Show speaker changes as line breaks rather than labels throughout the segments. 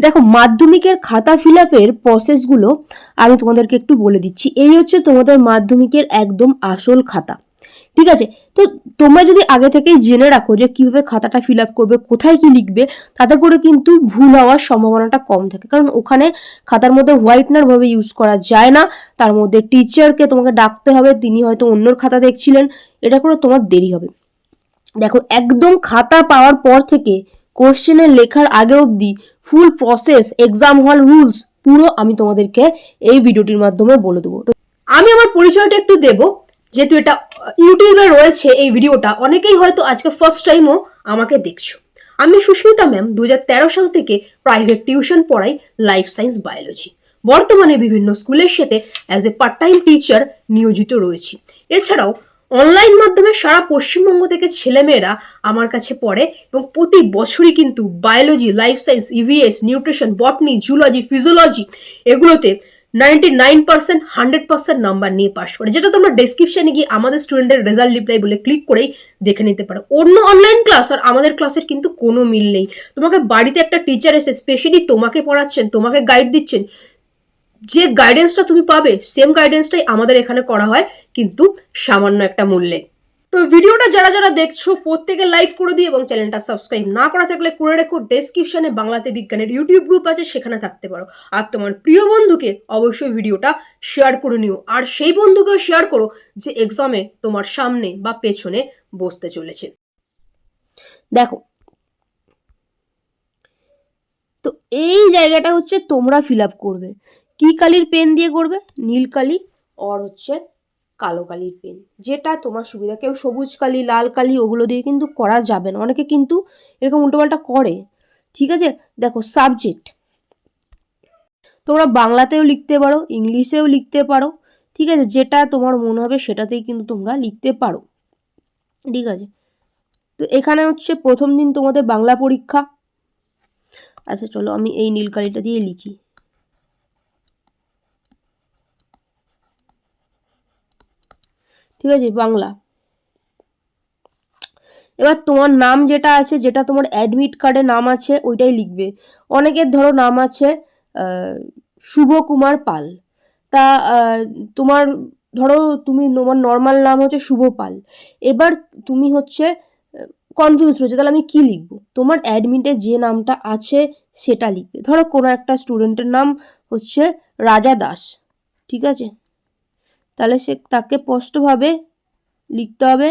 দেখো, মাধ্যমিকের খাতা ফিল আপের প্রসেসগুলো আমি তোমাদেরকে একটু বলে দিচ্ছি। এই হচ্ছে তোমাদের মাধ্যমিকের একদম আসল খাতা। ঠিক আছে? তো তোমরা যদি আগে থেকেই জেনে রাখো যে কীভাবে খাতাটা ফিল আপ করবে, কোথায় কি লিখবে, তাতে করে কিন্তু ভুল হওয়ার সম্ভাবনাটা কম থাকে। কারণ ওখানে খাতার মধ্যে হোয়াইটনার ভাবে ইউজ করা যায় না। তার মধ্যে টিচারকে তোমাকে ডাকতে হবে, তিনি হয়তো অন্যর খাতা দেখছিলেন। এটা করে তোমার দেরি হবে। দেখো, একদম খাতা পাওয়ার পর থেকে কোশ্চেনের লেখার আগে অবধি full process exam hall rules পুরো আমি তোমাদেরকে এই ভিডিওটির মাধ্যমে বলে দেবো। তো আমি আমার পরিচয়টা একটু দেব, যেহেতু এটা ইউটিউবে রয়েছে এই ভিডিওটা, অনেকেই হয়তো আজকে ফার্স্ট টাইমও আমাকে দেখছ। আমি সুস্মিতা ম্যাম দু হাজার তেরো সাল থেকে প্রাইভেট টিউশন পড়াই লাইফ সায়েন্স বায়োলজি বর্তমানে বিভিন্ন স্কুলের সাথে as a part time teacher নিয়োজিত রয়েছি। এছাড়াও অনলাইন মাধ্যমে সারা পশ্চিমবঙ্গ থেকে ছেলেমেয়েরা আমার কাছে পড়ে এবং প্রতি বছরই কিন্তু biology life science EVS nutrition botany zoology physiology এগুলোতে ninety nine percent hundred percent number নিয়ে পাস করে। যেটা তোমরা ডেসক্রিপশনে গিয়ে আমাদের স্টুডেন্টের রেজাল্ট রিপ্লাই বলে ক্লিক করেই দেখে নিতে পারো। অন্য অনলাইন ক্লাস আর আমাদের ক্লাসের কিন্তু কোনো মিল নেই। তোমাকে বাড়িতে একটা টিচার এসে স্পেশালি তোমাকে পড়াচ্ছেন, তোমাকে গাইড দিচ্ছেন যে গাইডেন্সটা তুমি পাবে সেম গাইডেন্সটাই আমাদের এখানে করা হয়, কিন্তু সামান্য একটা মূল্যে। তো ভিডিওটা যারা যারা দেখছ, প্রত্যেকে লাইক করে দিই এবং চ্যানেলটা সাবস্ক্রাইব না করা থাকলে করে রেখো। ডেসক্রিপশনে বাংলাতে বিজ্ঞানের ইউটিউব গ্রুপ আছে, সেখানে থাকতে পারো। আর তোমার প্রিয় বন্ধুকে অবশ্যই ভিডিওটা শেয়ার করে নিও। আর সেই বন্ধুকেও শেয়ার করো যে এক্সামে তোমার সামনে বা পেছনে বসতে চলেছে। দেখো। তো এই জায়গাটা হচ্ছে তোমরা ফিল আপ করবে। কি কালির পেন দিয়ে করবে নীল কালি আর হচ্ছে কালো কালির পেন। যেটা তোমার সুবিধা, কেউ সবুজ কালি, লাল কালি ওগুলো দিয়ে কিন্তু করা যাবে না। অনেকে কিন্তু এরকম উল্টোপাল্টা করে। ঠিক আছে? দেখো সাবজেক্ট তোমরা বাংলাতেও লিখতে পারো, ইংলিশেও লিখতে পারো। ঠিক আছে? যেটা তোমার মনে হবে সেটাতেই কিন্তু তোমরা লিখতে পারো। ঠিক আছে? তো এখানে হচ্ছে প্রথম দিন তোমাদের বাংলা পরীক্ষা। আচ্ছা চলো আমি এই নীল কালিটা দিয়ে লিখি। ঠিক আছে? বাংলা। এবার তোমার নাম যেটা আছে, যেটা তোমার অ্যাডমিট কার্ডে নাম আছে, ওইটাই লিখবে। অনেকের ধরো নাম আছে শুভ কুমার পাল। তা তোমার ধরো তুমি তোমার নর্মাল নাম হচ্ছে শুভ পাল এবার তুমি হচ্ছে কনফিউজ রয়েছে, তাহলে আমি কি লিখব? তোমার অ্যাডমিটে যে নামটা আছে, সেটা লিখবে। ধরো কোনো একটা স্টুডেন্টের নাম হচ্ছে রাজা দাস। ঠিক আছে? তাহলে সে তাকে স্পষ্টভাবে লিখতে হবে।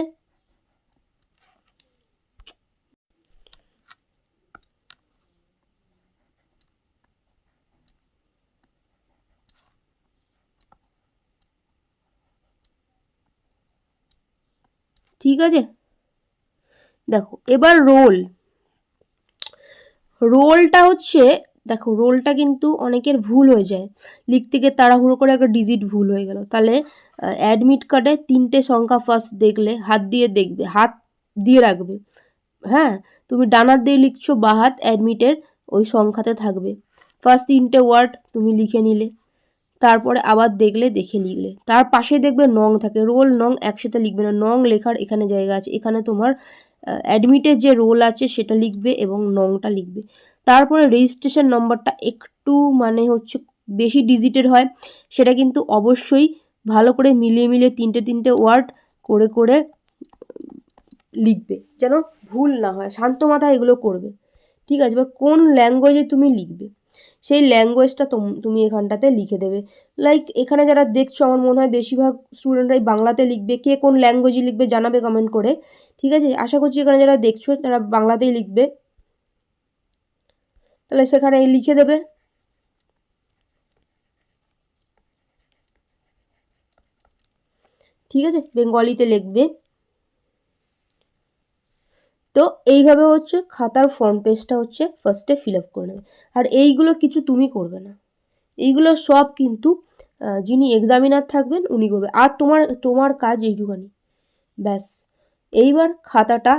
ঠিক আছে? দেখো এবার রোল রোলটা হচ্ছে দেখো, রোলটা কিন্তু অনেকের ভুল হয়ে যায়। লিখতে গিয়ে তাড়াহুড়ো করে একটা ডিজিট ভুল হয়ে গেল। তাহলে অ্যাডমিট কার্ডে তিনটে সংখ্যা ফার্স্ট দেখলে, হাত দিয়ে দেখবে, হাত দিয়ে রাখবে। হ্যাঁ? তুমি ডানার দিয়ে লিখছো, বা হাত অ্যাডমিটের ওই সংখ্যাতে থাকবে। ফার্স্ট তিনটে ওয়ার্ড তুমি লিখে নিলে। তারপরে আবার দেখলে, দেখে লিখলে। তার পাশে দেখবে নং থাকে। রোল, নং একসাথে লিখবে না। নং লেখার এখানে জায়গা আছে। এখানে তোমার অ্যাডমিটের যে রোল আছে সেটা লিখবে এবং নংটা লিখবে। তারপরে রেজিস্ট্রেশন নম্বরটা একটু মানে হচ্ছে বেশি ডিজিটের হয়, সেটা কিন্তু অবশ্যই ভালো করে মিলিয়ে মিলিয়ে তিনটে তিনটে ওয়ার্ড করে করে লিখবে, যেন ভুল না হয়, শান্ত মাথায় এগুলো করবে। ঠিক আছে, এবার কোন ল্যাঙ্গুয়েজে তুমি লিখবে? সেই ল্যাঙ্গুয়েজটা তুমি এখানটাতে লিখে দেবে। লাইক এখানে যারা দেখছ, আমার মনে হয় বেশিরভাগ স্টুডেন্টরাই বাংলাতে লিখবে। কে কোন ল্যাঙ্গুয়েজে লিখবে জানাবে কমেন্ট করে, ঠিক আছে? আশা করছি এখানে যারা দেখছ, তারা বাংলাতেই লিখবে। তাহলে সেখানে লিখে দেবে। ঠিক আছে? বেঙ্গলিতে লিখবে। তো এইভাবে হচ্ছে খাতার ফর্ম পেজটা হচ্ছে ফার্স্টে ফিল আপ করে নেবে। আর এইগুলো কিছু তুমি করবে না। এইগুলো সব কিন্তু যিনি এক্সামিনার থাকবেন উনি করবে। আর তোমার তোমার কাজ এইটুখানি। ব্যাস। এইবার খাতাটা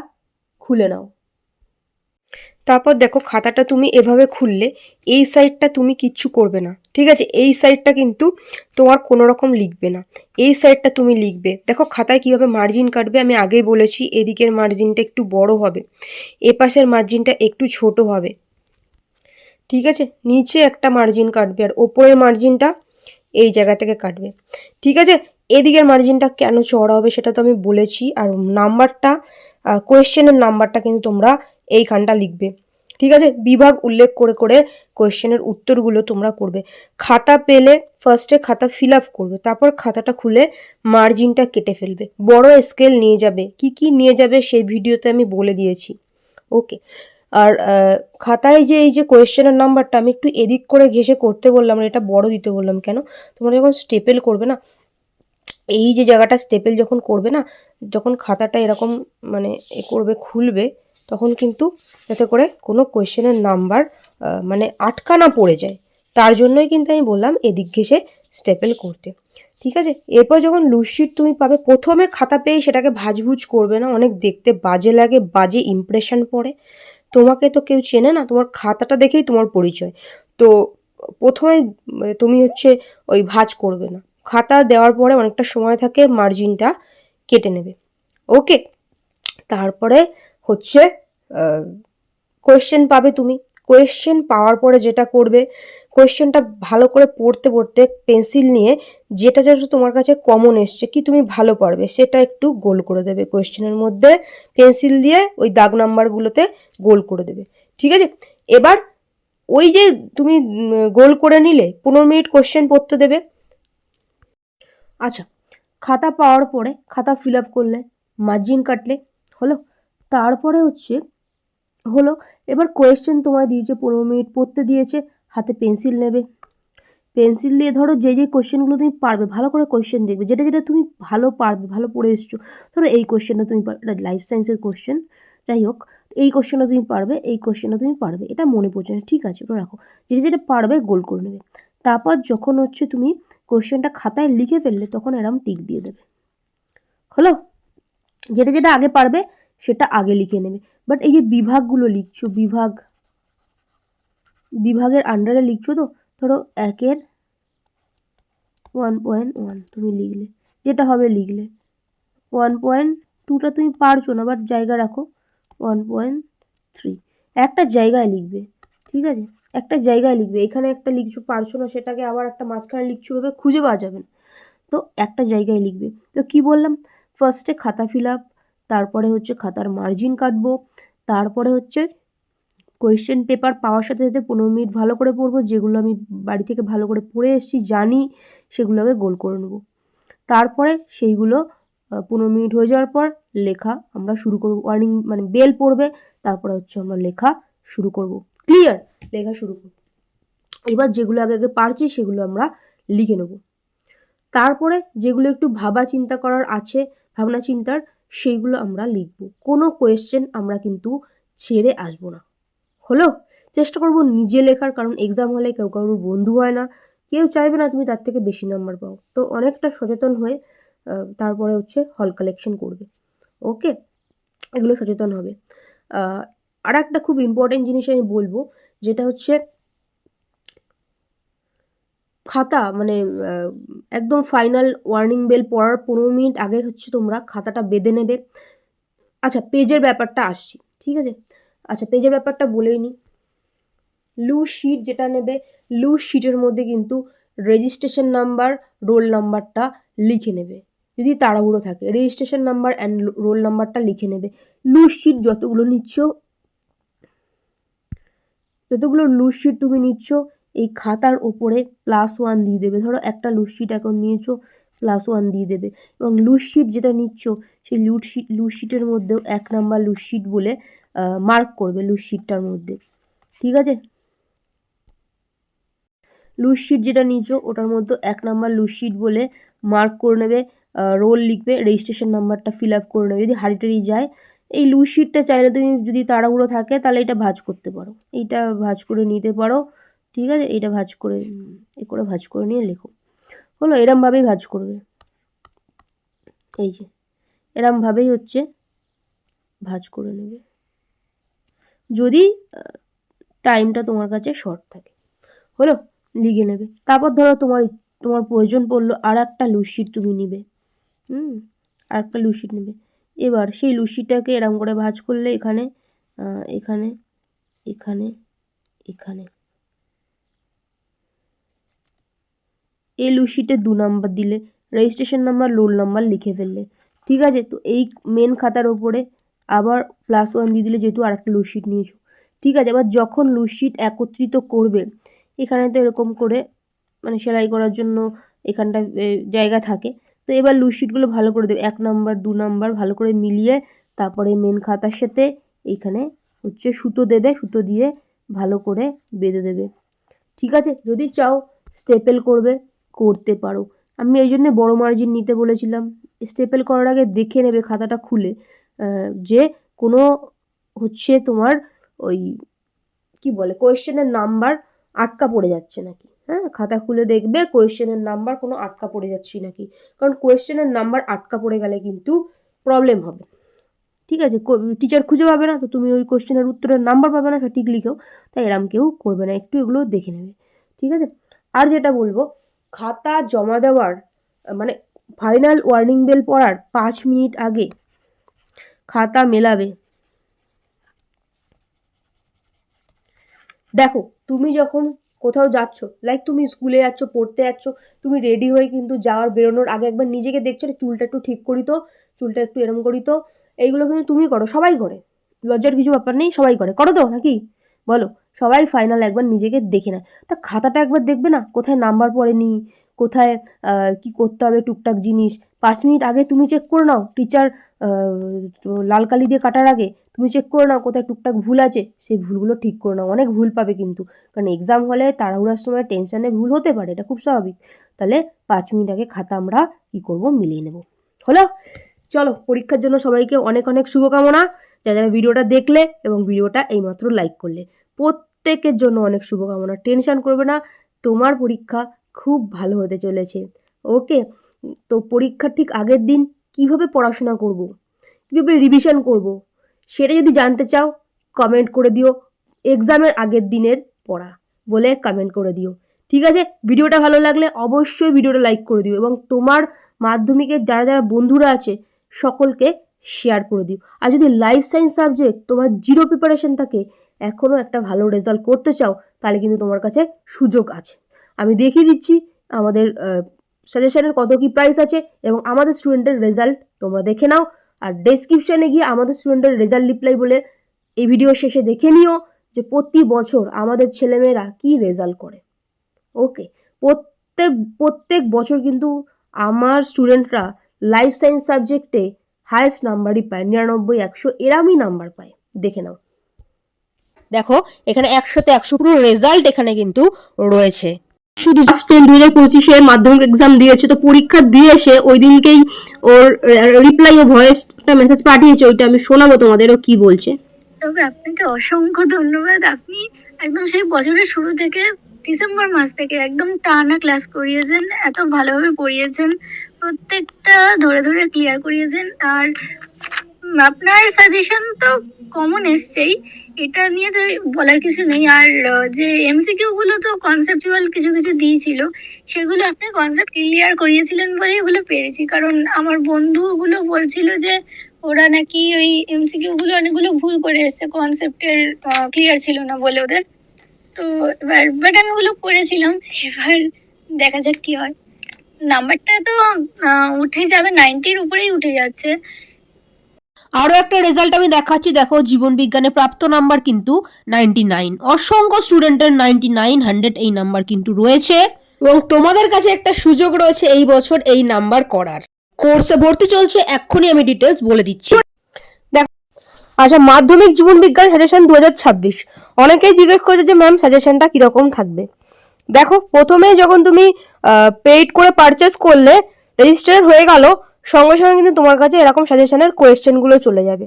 খুলে নাও। তারপর দেখো খাতাটা তুমি এভাবে খুললে, এই সাইডটা তুমি কিচ্ছু করবে না। ঠিক আছে? এই সাইডটা কিন্তু তোমার কোনো রকম লিখবে না। এই সাইডটা তুমি লিখবে। দেখো খাতায় কীভাবে মার্জিন কাটবে, আমি আগেই বলেছি, এদিকের মার্জিনটা একটু বড় হবে এ পাশের মার্জিনটা একটু ছোট হবে। ঠিক আছে? নিচে একটা মার্জিন কাটবে আর ওপরের মার্জিনটা এই জায়গা থেকে কাটবে। ঠিক আছে? এদিকের মার্জিনটা কেন চড়া হবে সেটা তো আমি বলেছি, আর নাম্বারটা কোয়েশ্চেনের নাম্বারটা কিন্তু তোমরা এইখানটা লিখবে। ঠিক আছে? বিভাগ উল্লেখ করে করে কোয়েশ্চেনের উত্তরগুলো তোমরা করবে। খাতা পেলে ফার্স্টে খাতা ফিল আপ করবে। তারপর খাতাটা খুলে মার্জিনটা কেটে ফেলবে। বড় স্কেল নিয়ে যাবে। কি কি নিয়ে যাবে সেই ভিডিওতে আমি বলে দিয়েছি। ওকে আর খাতায় যে, এই যে কোয়েশ্চেনের নাম্বারটা আমি একটু এদিক করে ঘেসে করতে বললাম এটা বড় দিতে বললাম কেন? তোমরা যখন স্টেপেল করবে না, এই যে জায়গাটা স্টেপেল যখন করবে না, যখন খাতাটা এরকম মানে এ করবে, খুলবে তখন কিন্তু যাতে করে কোনো কোয়েশ্চেনের নাম্বার মানে আটকানা পড়ে যায়। তার জন্যই কিন্তু আমি বললাম এদিক ঘেসে স্টেপেল করতে। ঠিক আছে? এরপর যখন লুজশিট তুমি পাবে, প্রথমে খাতা পেয়ে সেটাকে ভাজভুজ করবে না, অনেক দেখতে বাজে লাগে, বাজে ইমপ্রেশন পড়ে। তোমাকে তো কেউ চেনে না, তোমার খাতাটা দেখেই তোমার পরিচয়। তো প্রথমে তুমি হচ্ছে ওই ভাজ করবে না। খাতা দেওয়ার পরে অনেকটা সময় থাকে মার্জিনটা কেটে নেবে। ওকে তারপরে হচ্ছে কোয়েশ্চেন পাবে তুমি। কোয়েশ্চেন পাওয়ার পরে যেটা করবে কোয়েশ্চেনটা ভালো করে পড়তে পড়তে পেন্সিল নিয়ে যেটা যেটা তোমার কাছে কমন এসছে, কি তুমি ভালো পারবে সেটা একটু গোল করে দেবে কোয়েশ্চেনের মধ্যে। পেন্সিল দিয়ে ওই দাগ নাম্বারগুলোতে গোল করে দেবে। ঠিক আছে? এবার ওই যে তুমি গোল করে নিলে, পনেরো মিনিট কোয়েশ্চেন পড়তে দেবে। আচ্ছা খাতা পাওয়ার পরে, খাতা ফিল আপ করলে মার্জিন কাটলে, হলো? তারপরে হচ্ছে, হলো, এবার কোয়েশ্চেন তোমায় দিয়েছে, পনেরো মিনিট পড়তে দিয়েছে, হাতে পেন্সিল নেবে। পেন্সিল দিয়ে ধরো যে যে কোশ্চেনগুলো তুমি পারবে, ভালো করে কোয়েশ্চেন দেখবে। যেটা যেটা তুমি ভালো পারবে, ভালো পড়ে এসছো, ধরো এই কোশ্চেনটা তুমি লাইফ সায়েন্সের কোশ্চেন যাই হোক, এই কোশ্চেনটা তুমি পারবে, এই কোশ্চেনটা তুমি পারবে, এটা মনে পড়ছে না, ঠিক আছে, ওটা রাখো। যেটা যেটা পারবে গোল করে নেবে। তারপর যখন হচ্ছে তুমি কোশ্চেনটা খাতায় লিখে ফেললে, তখন এরম টিক দিয়ে দেবে। হলো? যেটা যেটা আগে পারবে সেটা আগে লিখে নেবে। বাট এই যে বিভাগগুলো লিখছো, বিভাগ, বিভাগের আন্ডারে লিখছো তো, ধরো একের ওয়ান পয়েন্ট ওয়ান তুমি লিখলে, যেটা হবে লিখলে। ওয়ান পয়েন্ট টুটা তুমি পারছ না বাট জায়গা রাখো ওয়ান পয়েন্ট থ্রি একটা জায়গায় লিখবে, ঠিক আছে? একটা জায়গায় লিখবে, এখানে একটা লিখছো, পারছ না, সেটাকে আবার একটা মাঝখানে লিখছো, ভেবে খুঁজে পাওয়া যাবে না। তো একটা জায়গায় লিখবে। তো কি বললাম? ফার্স্টে খাতা ফিল আপ তারপরে হচ্ছে খাতার মার্জিন কাটবো, তারপরে হচ্ছে কোয়েশ্চেন পেপার পাওয়ার সাথে সাথে পনেরো মিনিট ভালো করে পড়ব, যেগুলো আমি বাড়ি থেকে ভালো করে পড়ে এসেছি, জানি, সেগুলোকে গোল করে নেব। তারপরে সেইগুলো পনেরো মিনিট হয়ে যাওয়ার পর লেখা আমরা শুরু করব ওয়ার্নিং মানে বেল পড়বে, তারপরে হচ্ছে আমরা লেখা শুরু করব। ক্লিয়ার লেখা শুরু করব। এবার যেগুলো আগে আগে পারছি, সেগুলো আমরা লিখে নেব। তারপরে যেগুলো একটু ভাবা চিন্তা করার আছে ভাবনা চিন্তার সেইগুলো আমরা লিখব। কোনো কোয়েশ্চেন আমরা কিন্তু ছেড়ে আসব না। হলো? চেষ্টা করব নিজে লেখার, কারণ এক্সাম হলে কেউ কারোর বন্ধু হয় না। কেউ চাইবে না তুমি তার থেকে বেশি নাম্বার পাও। তো অনেকটা সচেতন হয়ে তারপরে হচ্ছে হল কালেকশন করবে। ওকে? এগুলো সচেতন হবে। আর একটা খুব ইম্পর্টেন্ট জিনিস আমি বলব, যেটা হচ্ছে খাতা মানে একদম ফাইনাল ওয়ার্নিং বেল পড়ার পনেরো মিনিট আগে হচ্ছে তোমরা খাতাটা বেঁধে নেবে। আচ্ছা পেজের ব্যাপারটা আসছি, ঠিক আছে? আচ্ছা পেজের ব্যাপারটা বলেই নিই লুজ শিট যেটা নেবে লুজ শিটের মধ্যে কিন্তু রেজিস্ট্রেশন নাম্বার রোল নাম্বারটা লিখে নেবে। যদি তাড়াহুড়ো থাকে রেজিস্ট্রেশন নাম্বার অ্যান্ড রোল নাম্বারটা লিখে নেবে। লুজ শিট যতগুলো নিচ্ছ, যতগুলো লুজ শিট তুমি নিচ্ছ এই খাতার ওপরে প্লাস ওয়ান দিয়ে দেবে। ধরো একটা লুজ শিট এখন নিয়েছো প্লাস ওয়ান দিয়ে দেবে। এবং লুজ শিট যেটা নিচ্ছ, সেই লুজ শিট শিটের মধ্যেও এক নাম্বার লুজ শিট বলে মার্ক করবে লুজ শিটটার মধ্যে। ঠিক আছে? লুজ শিট যেটা নিচ্ছ, ওটার মধ্যে এক নাম্বার লুজ শিট বলে মার্ক করে নেবে রোল লিখবে রেজিস্ট্রেশন নাম্বারটা ফিল আপ করে নেবে। যদি হারিটারি যায়, এই লুজ শিটটা চাইলে তুমি যদি তাড়াহুড়ো থাকে, তাহলে এটা ভাজ করতে পারো। এইটা ভাজ করে নিতে পারো। ঠিক আছে এটা ভাজ করে এ করে ভাজ করে নিয়ে লেখো। হলো এরমভাবেই ভাজ করবে। এই যে এরমভাবেই হচ্ছে ভাজ করে নেবে। যদি টাইমটা তোমার কাছে শর্ট থাকে। হলো লিখে নেবে। তারপর ধরো তোমার তোমার প্রয়োজন পড়ল আর একটা লুসিট তুমি নিবে। হুম আর একটা লুসিট নেবে। এবার সেই লুসিটাকে এরম করে ভাজ করলে এখানে এখানে এখানে এখানে এই লুশিটে দু নাম্বার দিলে রেজিস্ট্রেশন নাম্বার রোল নাম্বার লিখে ফেললে। ঠিক আছে? তো এই মেন খাতার ওপরে আবার প্লাস ওয়ান দিয়ে দিলে যেহেতু আর একটা লুশিট নিয়েছো। ঠিক আছে? এবার যখন লুশিট একত্রিত করবে, এখানে তো এরকম করে মানে সেলাই করার জন্য এখানটা জায়গা থাকে। তো এবার লুশিটগুলো ভালো করে দেবে। এক নাম্বার, দু নাম্বার ভালো করে মিলিয়ে তারপরে মেন খাতার সাথে এইখানে হচ্ছে সুতো দেবে, সুতো দিয়ে ভালো করে বেঁধে দেবে। ঠিক আছে? যদি চাও স্টেপেল করবে। করতে পারো। আমি এই জন্যে বড়ো মার্জিন নিতে বলেছিলাম। স্টেপেল করার আগে দেখে নেবে, খাতাটা খুলে। যে কোনো হচ্ছে তোমার ওই কি বলে কোয়েশ্চেনের নাম্বার আটকা পড়ে যাচ্ছে নাকি। হ্যাঁ খাতা খুলে দেখবে কোয়েশ্চেনের নাম্বার কোনো আটকা পড়ে যাচ্ছে নাকি। কারণ কোয়েশ্চেনের নাম্বার আটকা পড়ে গেলে কিন্তু প্রবলেম হবে। ঠিক আছে টিচার খুঁজে পাবে না, তো তুমি ওই কোয়েশ্চেনের উত্তরের নাম্বার পাবে না, সঠিক লিখেও। তাই এরম কেউ করবে না, একটু এগুলো দেখে নেবে। ঠিক আছে? আর যেটা বলব খাতা জমা দেওয়ার মানে ফাইনাল ওয়ার্নিং বেল পড়ার পাঁচ মিনিট আগে খাতা মেলাবে। দেখো, তুমি যখন কোথাও যাচ্ছ লাইক তুমি স্কুলে যাচ্ছ, পড়তে যাচ্ছ, তুমি রেডি হয়ে কিন্তু যাওয়ার, বেরোনোর আগে একবার নিজেকে দেখছ চুলটা একটু ঠিক করি তো, চুলটা একটু এরম করি তো, এইগুলো কিন্তু তুমি করো, সবাই করে। লজ্জার কিছু ব্যাপার নেই, সবাই করে। করো তো, নাকি? বলো, সবাই ফাইনাল একবার নিজেকে দেখে নেয়। তা খাতাটা একবার দেখবে না? কোথায় নাম্বার পড়েনি? কোথায় কি করতে হবে টুকটাক জিনিস? পাঁচ মিনিট আগে তুমি চেক করে নাও টিচার লাল কালি দিয়ে কাটার আগে তুমি চেক করে নাও কোথায় টুকটাক ভুল আছে। সেই ভুলগুলো ঠিক করে নাও, অনেক ভুল পাবে কিন্তু। কারণ এক্সাম হলে তাড়াহুড়ার সময় টেনশনে ভুল হতে পারে, এটা খুব স্বাভাবিক। তাহলে পাঁচ মিনিট আগে খাতা আমরা কী করব, মিলিয়ে নেব। হলো? চলো, পরীক্ষার জন্য সবাইকে অনেক অনেক শুভকামনা। যারা যারা ভিডিওটা দেখলে এবং ভিডিওটা এইমাত্র লাইক করলে। প্রত্যেকের জন্য অনেক শুভকামনা। টেনশন করবে না, তোমার পরীক্ষা খুব ভালো হতে চলেছে। ওকে তো পরীক্ষার ঠিক আগের দিন কীভাবে পড়াশোনা করব? কীভাবে রিভিশন করব? সেটা যদি জানতে চাও কমেন্ট করে দিও। এক্সামের আগের দিনের পড়া বলে কমেন্ট করে দিও। ঠিক আছে? ভিডিওটা ভালো লাগলে অবশ্যই ভিডিওটা লাইক করে দিও এবং তোমার মাধ্যমিকের যারা যারা বন্ধুরা আছে, সকলকে শেয়ার করে দিও। আর যদি লাইফ সায়েন্স সাবজেক্ট তোমার জিরো প্রিপারেশন থাকে এখনও একটা ভালো রেজাল্ট করতে চাও, তাহলে কিন্তু তোমার কাছে সুযোগ আছে। আমি দেখিয়ে দিচ্ছি আমাদের সাজেশনের কত কী প্রাইস আছে, এবং আমাদের স্টুডেন্টের রেজাল্ট তোমরা দেখে নাও। আর ডেসক্রিপশানে গিয়ে আমাদের স্টুডেন্টের রেজাল্ট রিপ্লাই বলে এই ভিডিও শেষে দেখে নিও যে প্রতি বছর আমাদের ছেলেমেয়েরা কি রেজাল্ট করে। ওকে প্রত্যেক প্রত্যেক বছর কিন্তু আমার স্টুডেন্টরা লাইফ সায়েন্স সাবজেক্টে হায়েস্ট নাম্বারই পায়, নিরানব্বই, একশো, এরামই নাম্বার পায়। দেখে নাও। দেখো, এখানে একশোতে একশো পুরো রেজাল্ট এখানে কিন্তু রয়েছে। শুধু জাস্ট টেন দু হাজার পঁচিশে মাধ্যমিক এক্সাম দিয়েছে, তো পরীক্ষা দিয়ে এসে ওই দিনকেই ওর রিপ্লাই ও ভয়েসটা মেসেজ পাঠিয়েছে, ওইটা আমি শোনাবো তোমাদেরও কি বলছে।
তবে আপনাকে অসংখ্য ধন্যবাদ। আপনি একদম সেই বছরের শুরু থেকে ডিসেম্বর মাস থেকে একদম টানা ক্লাস করিয়েছেন, এত ভালোভাবে পড়িয়েছেন। প্রত্যেকটা ধরে ধরে ক্লিয়ার করিয়েছেন। আর আপনার সাজেশন তো কমন এসছেই। এটা নিয়ে তো বলার কিছু নেই। আর যে এমসিকিউ গুলো তো কনসেপচুয়াল কিছু কিছু দিয়েছিল, সেগুলো আপনি কনসেপ্ট ক্লিয়ার করিয়েছিলেন বলেই ওগুলো পেরেছি। কারণ আমার বন্ধুগুলো বলছিল যে, ওরা নাকি ওই এমসিকিউ গুলো অনেকগুলো ভুল করে এসছে। কনসেপ্টের ক্লিয়ার ছিল না বলে ওদের। তো এবার বাট আমি ওগুলো করেছিলাম। এবার দেখা যাক কি হয়। নাম্বারটা তো উঠে যাবে নাইনটির উপরেই উঠে যাচ্ছে।
আরও একটা রেজাল্ট আমি দেখাচ্ছি, দেখো, জীবন বিজ্ঞানে প্রাপ্ত নাম্বার কিন্তু নাইনটি নাইন অসংখ্য স্টুডেন্টের নাইনটি নাইন হান্ড্রেড এই নাম্বার কিন্তু রয়েছে। এবং তোমাদের কাছে একটা সুযোগ রয়েছে এই বছর এই নাম্বার করার। কোর্সে ভর্তি চলছে, এক্ষুনি আমি ডিটেলস বলে দিচ্ছি। আচ্ছা মাধ্যমিক জীবন বিজ্ঞান সাজেশন দু হাজার ছাব্বিশ। অনেকেই জিজ্ঞেস করছে যে ম্যাম সাজেশনটা কীরকম থাকবে? দেখো, প্রথমে যখন তুমি পেইড করে পারচেস করলে রেজিস্টার হয়ে গেল, সঙ্গে সঙ্গে কিন্তু তোমার কাছে এরকম সাজেশনের কোয়েশ্চেনগুলো চলে যাবে।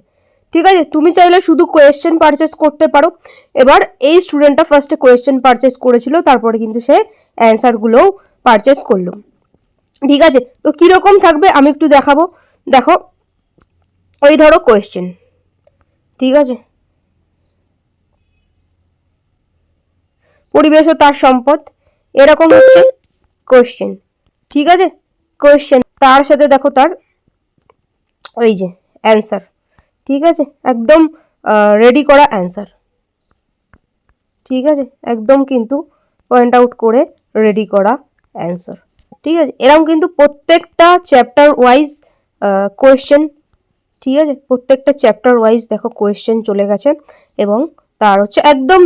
ঠিক আছে? তুমি চাইলে শুধু কোয়েশ্চেন পারচেস করতে পারো। এবার এই স্টুডেন্টটা ফার্স্টে কোয়েশ্চেন পারচেস করেছিল, তারপরে কিন্তু সে অ্যান্সারগুলোও পারচেস করল। ঠিক আছে? তো কীরকম থাকবে আমি একটু দেখাবো। দেখো ওই ধরো কোয়েশ্চেন ঠিক আছে? পরিবেশ ও তার সম্পদ। এরকম হচ্ছে কোয়েশ্চেন ঠিক আছে? কোয়েশ্চেন তার সাথে দেখো তার ওই যে অ্যান্সার ঠিক আছে? একদম রেডি করা অ্যান্সার ঠিক আছে? একদম কিন্তু পয়েন্ট আউট করে রেডি করা অ্যান্সার ঠিক আছে? এরকম কিন্তু প্রত্যেকটা চ্যাপ্টার ওয়াইজ কোয়েশ্চেন ঠিক আছে? প্রত্যেকটা চ্যাপ্টার ওয়াইজ দেখো কোয়েশ্চেন চলে গেছে এবং তার হচ্ছে একদম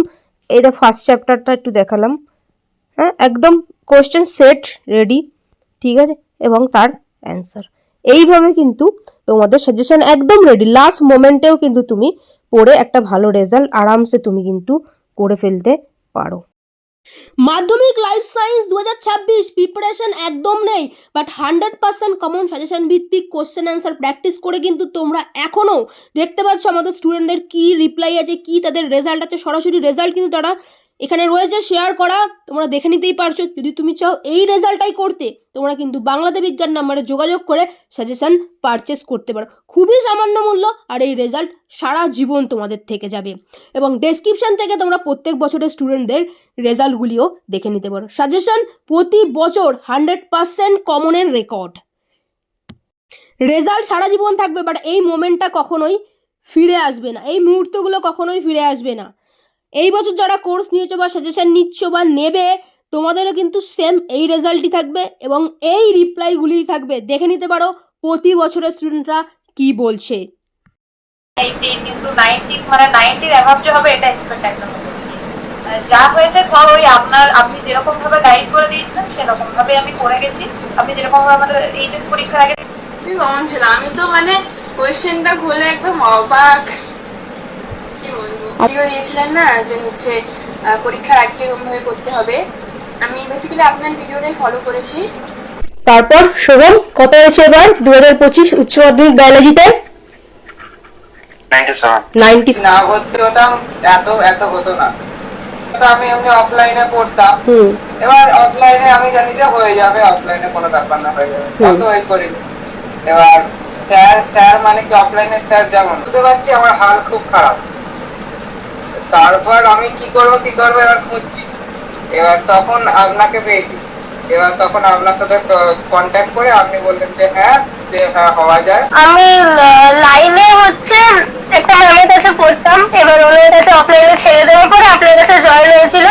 এটা ফার্স্ট চ্যাপ্টারটা একটু দেখালাম। হ্যাঁ একদম কোয়েশ্চেন সেট রেডি ঠিক আছে? এবং তার অ্যান্সার এইভাবে কিন্তু তোমাদের সাজেশন একদম রেডি লাস্ট মোমেন্টেও কিন্তু তুমি পড়ে একটা ভালো রেজাল্ট আরামসে তুমি কিন্তু করে ফেলতে পারো। মাধ্যমিক লাইফ সায়েন্স দু হাজার ছাব্বিশ প্রিপারেশন একদম নেই but hundred percent common suggestion ভিত্তিক কোশ্চেন অ্যান্সার প্র্যাকটিস করে কিন্তু তোমরা এখনও দেখতে পাচ্ছ আমাদের স্টুডেন্টদের কী রিপ্লাই আছে, কী তাদের রেজাল্ট আছে, সরাসরি রেজাল্ট কিন্তু তারা এখানে রয়েছে শেয়ার করা, তোমরা দেখে নিতেই পারছ। যদি তুমি চাও এই রেজাল্টটাই করতে, তোমরা কিন্তু বাংলাতে বিজ্ঞান নাম্বারে যোগাযোগ করে সাজেশান পারচেস করতে পারো। খুবই সামান্য মূল্য আর এই রেজাল্ট সারা জীবন তোমাদের থেকে যাবে। এবং ডেসক্রিপশন থেকে তোমরা প্রত্যেক বছরের স্টুডেন্টদের রেজাল্টগুলিও দেখে নিতে পারো। সাজেশান প্রতি বছর হান্ড্রেড পার্সেন্ট কমনের রেকর্ড রেজাল্ট সারা জীবন থাকবে বাট এই মোমেন্টটা কখনোই ফিরে আসবে না। এই মুহূর্তগুলো কখনোই ফিরে আসবে না। এই বছর যারা কোর্স নিয়েছো বা সাজেশন নিচ্ছ বা নেবে তোমাদেরও কিন্তু সেম এই রেজাল্টই থাকবে এবং এই রিপ্লাইগুলিই থাকবে। দেখে নিতে পারো প্রতি বছরের স্টুডেন্টরা কি বলছে।
কিন্তু নাইনটি মানে নাইনটির অ্যাভাব হবে এটা এক্সপেক্ট একদম যা হয়েছে সব ওই আপনার আপনি যেরকম ভাবে গাইড করে দিয়েছিলেন সেরকম ভাবে আমি করে গেছি। আপনি যেরকম ভাবে আমাদের এইচএস পরীক্ষার আগে
আমি তো মানে কোয়েশ্চেনটা খুলে একদম অবাক। কি বলব? ভিডিও দিয়েছিলেন না যে হচ্ছে পরীক্ষার আগে কীরকম ভাবে করতে হবে? আমি বেসিক্যালি আপনার ভিডিওটাই ফলো করেছি।
তারপর শোভন কত হয়েছে এবার? দু হাজার পঁচিশ উচ্চ মাধ্যমিক বায়োলজিতে নাইনটি
না ভর্তি হতাম এত এত হতো না। তো আমি এমনি অফলাইনে পড়তাম। এবার অফলাইনে আমি জানি যে হয়ে যাবে অফলাইনে কোনো ব্যাপার না হয়ে যাবে।
হুম।
অত ওই করিনি। এবার স্যার স্যার মানে কি অফলাইনে স্যার যেমন বুঝতে পারছি আমার হাল খুব খারাপ। তারপর আমি কি করব কি করব, এবার খুঁজছি। এবার তখন আপনাকে পেয়েছি। এবার তখন আপনার সাথে কন্ট্যাক্ট করে আপনি বললেন যে হ্যাঁ যে হ্যাঁ হওয়া যায়।
আমি লাইনে হচ্ছে, একটা ম্যামের কাছে পড়তাম। এবার ওনার কাছে অফলাইনে ছেড়ে দেওয়ার পরে আপনার কাছে জয়েন হয়েছিল।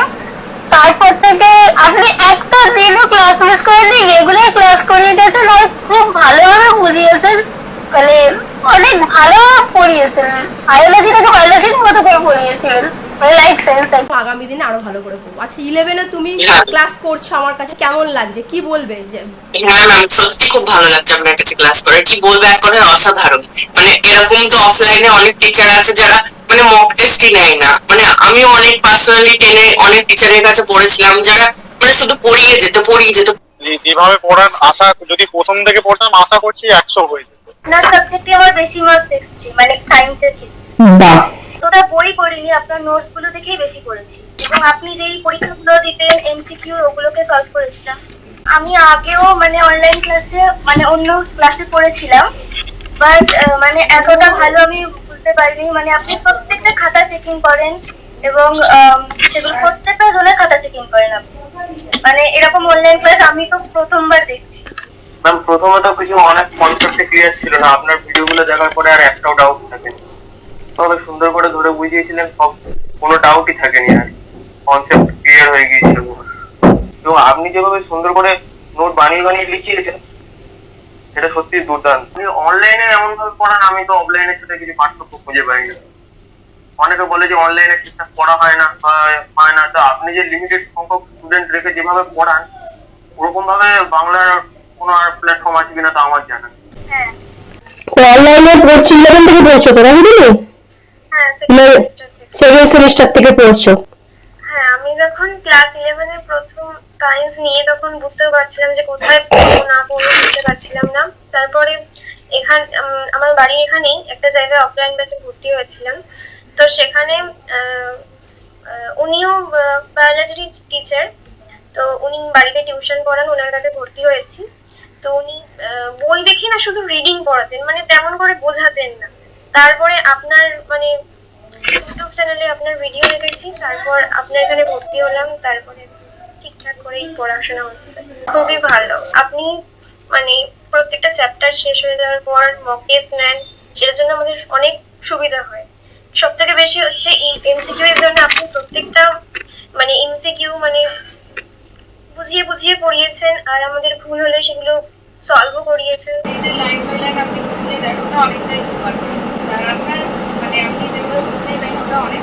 তারপর থেকে আপনি একটা দিনও ক্লাস মিস করেননি রেগুলার ক্লাস করিয়ে গেছেন আর খুব ভালোভাবে বুঝিয়েছেন। মানে অনেক ভালো পড়িয়েছেন। বায়োলজিটাকে বায়োলজির মতো করে পড়িয়েছিলেন মানে লাইফ সায়েন্স
আগামী দিনে আরও ভালো করে পড়ব। আচ্ছা ইলেভেনে তুমি ক্লাস করছ আমার কাছে কেমন লাগছে? কি বলবে? যে
হ্যাঁ ম্যাম সত্যি খুব ভালো লাগছে আপনার কাছে ক্লাস করে কি বলব? এক কথায় অসাধারণ। মানে এরকম তো অফলাইনে অনেক টিচার আছে যারা মানে মক টেস্টই নেয় না। মানে আমিও অনেক পার্সোনালি টেনে অনেক টিচারের কাছে পড়েছিলাম যারা মানে শুধু পড়িয়ে যেত পড়িয়ে যেত।
যেভাবে পড়ান আশা যদি প্রথম থেকে পড়তাম আশা করছি একশো হয়ে
আপনার সাবজেক্টে আমার বেশি মার্কস এসেছে মানে সায়েন্সের ক্ষেত্রে।
বাহ!
বই পড়িনি আপনার নোটসগুলো দেখেই বেশি পড়েছি। এবং আপনি যেই পরীক্ষাগুলো দিতেন এমসিকিউ ওগুলোকে সলভ করেছিলাম। আমি আগেও মানে অনলাইন ক্লাসে মানে অন্য ক্লাসে পড়েছিলাম। বাট মানে এতটা ভালো আমি বুঝতে পারিনি। মানে আপনি প্রত্যেকটা খাতা চেকিং করেন এবং সেগুলো প্রত্যেকটা জনের খাতা চেকিং করেন আপনি। মানে এরকম অনলাইন ক্লাস আমি তো প্রথমবার দেখছি।
ম্যাম প্রথমত কিছু অনেক কনসেপ্টে ক্লিয়ার ছিল না। আপনার ভিডিওগুলো দেখার পরে আর একটাও ডাউট থাকে। তবে সুন্দর করে ধরে বুঝিয়েছিলেন, সব কোনো ডাউটই থাকেনি আর। কনসেপ্ট ক্লিয়ার হয়ে গিয়েছিল। এবং আপনি যেভাবে সুন্দর করে নোট বানিয়ে বানিয়ে লিখিয়েছেন, সেটা সত্যি দুর্দান্ত। আপনি অনলাইনে এমন ভাবে পড়ান, আমি তো অফলাইনের সাথে কিছু পার্থক্য খুঁজে পাই না। অনেকে বলে যে অনলাইনে ঠিকঠাক পড়া হয় না হয় না। তো আপনি যে লিমিটেড সংখ্যক স্টুডেন্ট রেখে যেভাবে পড়ান ওরকম ভাবে বাংলার কোনো আর প্ল্যাটফর্ম আছে কিনা তা আমার জানা
হ্যাঁ।
অনলাইনে পড়ছি ইলেভেন থেকে পড়ছো তো নাকি
হ্যাঁ
Ele-
second semester থেকে।
সেকেন্ড সেমিস্টার থেকে পড়ছো।
হ্যাঁ আমি যখন ক্লাস ইলেভেনে প্রথম সায়েন্স নিয়ে তখন বুঝতেও পারছিলাম যে কোথায় পড়ব না পড়ব বুঝতে পারছিলাম না। তারপরে এখান আমার বাড়ির এখানেই একটা জায়গায় অফলাইন ব্যাচে ভর্তি হয়েছিলাম। তো সেখানে আহ, আহ, উনিও বায়োলজির টিচার তো উনি বাড়িতে টিউশন পড়ান ওনার কাছে ভর্তি হয়েছি। তো উনি বই দেখে না শুধু রিডিং পড়াতেন মানে তেমন করে বোঝাতেন না। তারপরে আপনার মানে ইউটিউব চ্যানেলে আপনার ভিডিও দেখেছি, তারপর আপনার এখানে ভর্তি হলাম, তারপরে ঠিকঠাক করেই পড়াশোনা হচ্ছে। খুবই ভালো। আপনি মানে প্রত্যেকটা চ্যাপ্টার শেষ হয়ে যাওয়ার পর মক টেস্ট নেন, সেটার জন্য আমাদের অনেক সুবিধা হয়। সব থেকে বেশি হচ্ছে এমসিকিউ এর জন্য আপনি প্রত্যেকটা মানে এমসিকিউ মানে বুঝিয়ে বুঝিয়ে পড়িয়েছেন আর আমাদের ভুল হলে সেগুলো সলভও করিয়েছেন।
এই যে লাইন বাই লাইন আপনি বুঝিয়ে দেন ওটা অনেকটাই উপকার করে। আর আপনার মানে আপনি যেগুলো বুঝিয়ে দেন ওটা অনেক।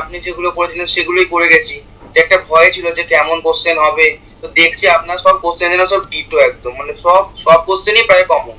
আপনি যেগুলো পড়েছিলেন সেগুলোই পড়ে গেছি। যে একটা ভয় ছিল যে কেমন কোশ্চেন হবে। তো দেখছি আপনার সব কোশ্চেন সব ডিটো একদম। মানে সব সব কোশ্চেনই প্রায় কমন